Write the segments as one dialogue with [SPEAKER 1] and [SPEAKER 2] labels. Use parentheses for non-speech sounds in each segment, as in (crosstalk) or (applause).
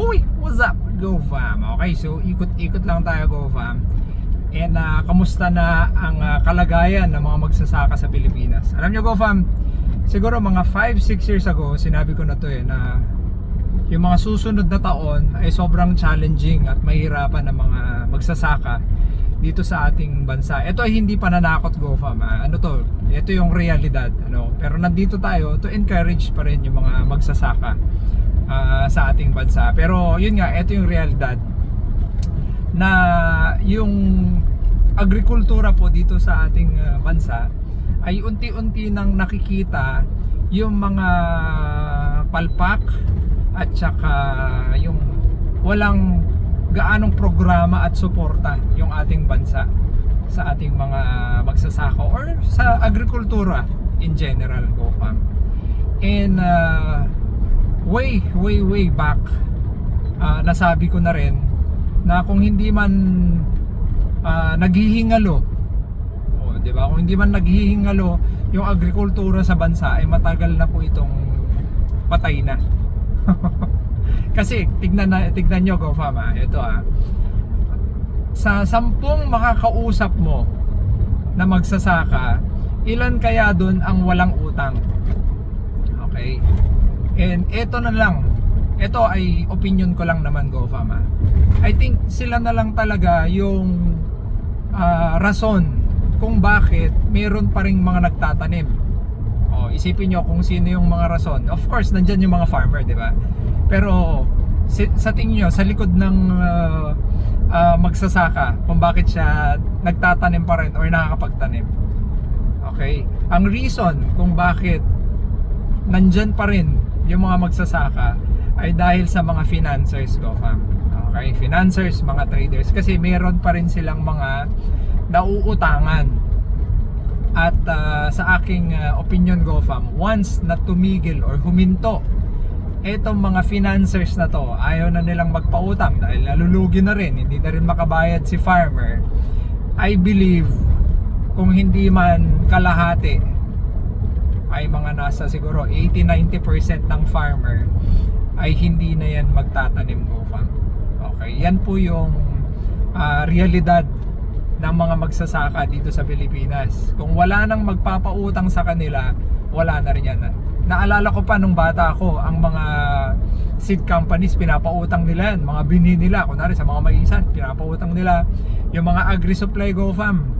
[SPEAKER 1] Huy! What's up? Go fam! Okay, so ikot-ikot lang tayo go fam. And ah, kamusta na ang ah, kalagayan ng mga magsasaka sa Pilipinas? Alam nyo go fam, siguro mga 5-6 years ago, sinabi ko na to eh, na yung mga susunod na taon ay sobrang challenging at mahirapan ng mga magsasaka dito sa ating bansa. Ito ay hindi pananakot go fam. ah. Ano to? Ito yung realidad. Ano? Pero nandito tayo to encourage pa rin yung mga magsasaka sa ating bansa. Pero yun nga, ito yung realidad na yung agrikultura po dito sa ating ah, bansa ay unti-unti nang nakikita yung mga palpak at saka yung walang gaanong programa at suporta yung ating bansa sa ating mga magsasaka or sa agrikultura in general go fam. And uh, way way way back ah, nasabi ko na rin na kung hindi man ah, naghihingalo o di ba? Kung hindi man naghihingalo yung agrikultura sa bansa ay matagal na po itong patay na. (laughs) Kasi tignan na tignan nyo go fam ah. ito ah. Sa sampung makakausap mo na magsasaka ilan kaya dun ang walang utang? Okay and ito na lang ito ay opinion ko lang naman go fam ah. I think sila na lang talaga yung ah, rason kung bakit meron pa ring mga nagtatanim. Oh, isipin nyo kung sino yung mga rason. Of course nandyan yung mga farmer di ba? Pero si- sa tingin nyo sa likod ng ah, ah, magsasaka kung bakit siya nagtatanim pa rin or nakakapagtanim. Okay? Ang reason kung bakit nandyan pa rin yung mga magsasaka ay dahil sa mga financiers ko fam. Okay, financiers, mga traders kasi meron pa rin silang mga nauutangan. At ah, sa aking ah, opinion go fam, once na tumigil or huminto etong mga financiers na to, ayaw na nilang magpautang dahil nalulugi na rin, hindi na rin makabayad si farmer. I believe kung hindi man kalahati ay mga nasa siguro 80-90% ng farmer ay hindi na yan magtatanim go fam. Okay, yan po yung ah, realidad ng mga magsasaka dito sa Pilipinas. Kung wala nang magpapautang sa kanila, wala na rin yan. Naalala ko pa nung bata ako, ang mga seed companies, pinapautang nila yan. Mga binhi nila, kunwari sa mga maisan, pinapautang nila. Yung mga agri-supply go fam,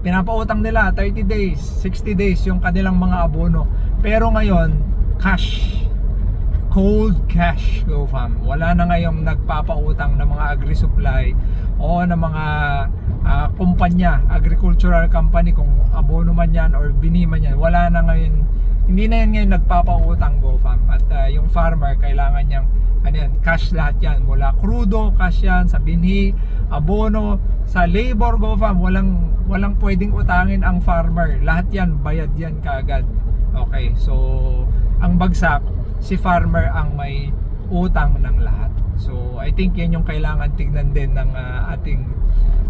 [SPEAKER 1] pinapautang nila 30 days, 60 days yung kanilang mga abono. Pero ngayon, cash. Cold cash go fam. Wala na ngayong nagpapautang ng mga agri-supply o ng mga ah, kumpanya, agricultural company kung abono man yan or bini man yan. Wala na ngayon, hindi na yan ngayon nagpapautang go fam. At ah, yung farmer, kailangan niyang ano yan, cash lahat yan. Mula crudo, cash yan, sa binhi, abono, sa labor go walang, walang pwedeng utangin ang farmer. Lahat yan, bayad yan kaagad. Okay, so ang bagsak, si farmer ang may utang ng lahat. So I think yan yung kailangan tignan din ng ah, ating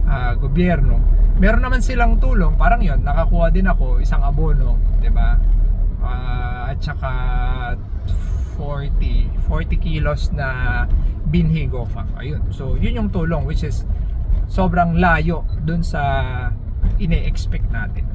[SPEAKER 1] ah, gobyerno. Meron naman silang tulong, parang yon nakakuha din ako isang abono, 'di ba? Ah, at saka 40 40 kilos na binhi gofa. Ayun. So yun yung tulong which is sobrang layo dun sa ine-expect natin.